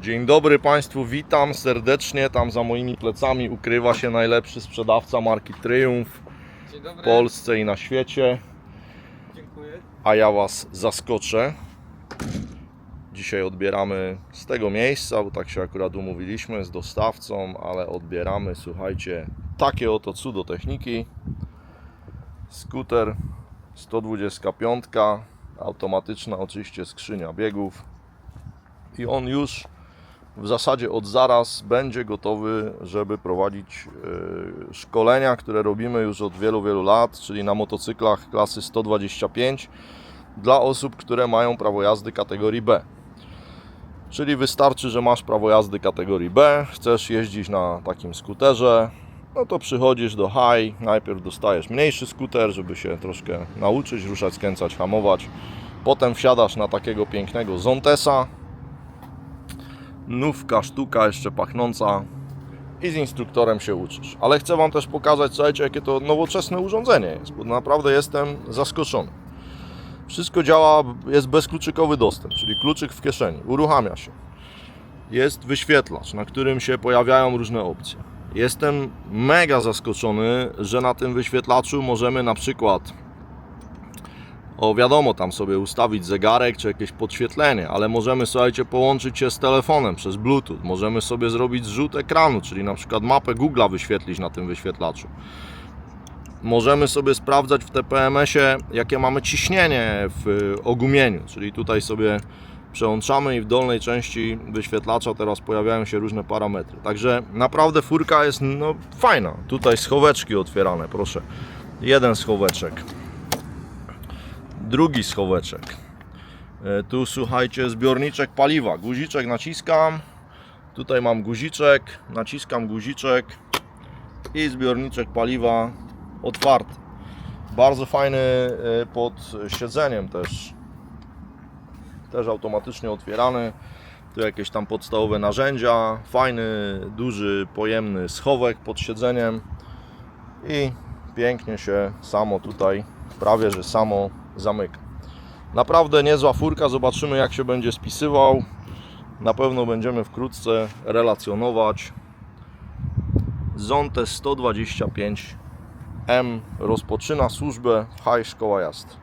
Dzień dobry Państwu, witam serdecznie. Tam za moimi plecami ukrywa się najlepszy sprzedawca marki Triumph w Polsce i na świecie, Dziękuję. a ja Was zaskoczę. Dzisiaj odbieramy z tego miejsca, bo tak się akurat umówiliśmy z dostawcą, ale odbieramy, słuchajcie, takie oto cudo techniki. Skuter 125, automatyczna oczywiście skrzynia biegów i on już w zasadzie od zaraz będzie gotowy, żeby prowadzić e, szkolenia, które robimy już od wielu, wielu lat, czyli na motocyklach klasy 125 dla osób, które mają prawo jazdy kategorii B. Czyli wystarczy, że masz prawo jazdy kategorii B, chcesz jeździć na takim skuterze, no to przychodzisz do high, najpierw dostajesz mniejszy skuter, żeby się troszkę nauczyć, ruszać, skręcać, hamować. Potem wsiadasz na takiego pięknego Zontesa, nówka, sztuka jeszcze pachnąca i z instruktorem się uczysz. Ale chcę Wam też pokazać, słuchajcie, jakie to nowoczesne urządzenie jest, bo naprawdę jestem zaskoczony. Wszystko działa, jest bezkluczykowy dostęp, czyli kluczyk w kieszeni, uruchamia się. Jest wyświetlacz, na którym się pojawiają różne opcje. Jestem mega zaskoczony, że na tym wyświetlaczu możemy na przykład o wiadomo, tam sobie ustawić zegarek czy jakieś podświetlenie, ale możemy, słuchajcie, połączyć się z telefonem przez Bluetooth. Możemy sobie zrobić zrzut ekranu, czyli na przykład mapę Google'a wyświetlić na tym wyświetlaczu. Możemy sobie sprawdzać w TPMS-ie, jakie mamy ciśnienie w ogumieniu, czyli tutaj sobie przełączamy i w dolnej części wyświetlacza teraz pojawiają się różne parametry. Także naprawdę furka jest no, fajna. Tutaj schoweczki otwierane, proszę. Jeden schoweczek drugi schoweczek. E, Tu słuchajcie, zbiorniczek paliwa. Guziczek naciskam. Tutaj mam guziczek, naciskam guziczek i zbiorniczek paliwa otwarty. Bardzo fajny e, pod siedzeniem też. Też automatycznie otwierany. Tu jakieś tam podstawowe narzędzia. Fajny, duży, pojemny schowek pod siedzeniem. I pięknie się samo tutaj, prawie że samo zamyka. Naprawdę niezła furka, zobaczymy jak się będzie spisywał. Na pewno będziemy wkrótce relacjonować. Zonte 125M rozpoczyna służbę w High Szkoła Jazdy.